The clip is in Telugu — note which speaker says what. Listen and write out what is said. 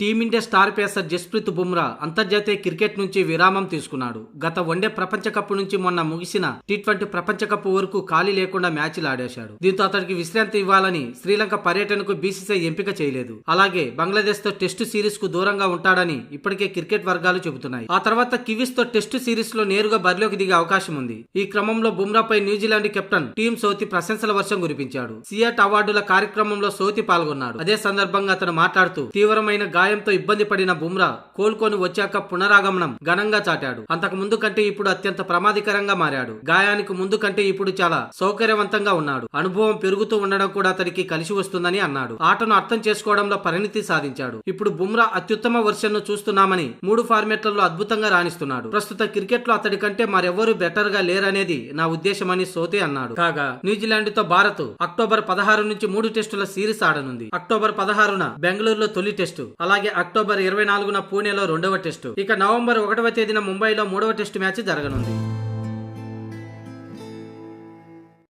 Speaker 1: Team India star pacer Jasprit Bumrah అంతర్జాతీయ క్రికెట్ నుంచి విరామం తీసుకున్నాడు. గత వన్డే ప్రపంచ కప్ నుంచి మొన్న ముగిసిన టీ ట్వంటీ ప్రపంచ కప్ వరకు ఖాళీ లేకుండా మ్యాచ్లు ఆడేశాడు. దీంతో అతడికి విశ్రాంతి ఇవ్వాలని శ్రీలంక పర్యటనకు బీసీసీఐ ఎంపిక చేయలేదు. అలాగే బంగ్లాదేశ్తో టెస్టు సిరీస్కు దూరంగా ఉంటాడని ఇప్పటికే క్రికెట్ వర్గాలు చెబుతున్నాయి. ఆ తర్వాత కివీస్తో టెస్టు సిరీస్లో నేరుగా బరిలోకి దిగే అవకాశం ఉంది. ఈ క్రమంలో బుమ్రాపై New Zealand captain Tim Southee ప్రశంసల వర్షం కురిపించాడు. సియాట్ అవార్డుల కార్యక్రమంలో సౌతి పాల్గొన్నాడు. అదే సందర్భంగా అతను మాట్లాడుతూ తీవ్రమైన గాయంతో ఇబ్బంది పడిన బుమ్రా కోలుకొని వచ్చాక పునరాగమనం ఘనంగా చాటాడు. అంతకు ముందు కంటే ఇప్పుడు అత్యంత ప్రమాదకరంగా మారాడు. గాయానికి ముందు కంటే ఇప్పుడు చాలా సౌకర్యవంతంగా ఉన్నాడు. అనుభవం పెరుగుతూ ఉండడం కూడా అతడికి కలిసి వస్తుందని అన్నాడు. ఆటను అర్థం చేసుకోవడంలో పరిణితి సాధించాడు. ఇప్పుడు బుమ్రా అత్యుత్తమ వర్షన్ను చూస్తున్నామని మూడు ఫార్మెట్లలో అద్భుతంగా రాణిస్తున్నాడు. ప్రస్తుత క్రికెట్లో అతడి కంటే మరెవ్వరూ బెటర్గా లేరనేది నా ఉద్దేశమని సోతే అన్నాడు. కాగా న్యూజిలాండ్తో భారత్ అక్టోబర్ పదహారు నుంచి మూడు టెస్టుల సిరీస్ ఆడనుంది. అక్టోబర్ పదహారున బెంగళూరులో తొలి టెస్టు. అలా అలాగే అక్టోబర్ ఇరవై నాలుగున పూణేలో రెండవ టెస్టు. ఇక నవంబర్ ఒకటవ తేదీన ముంబైలో మూడవ టెస్టు మ్యాచ్ జరగనుంది.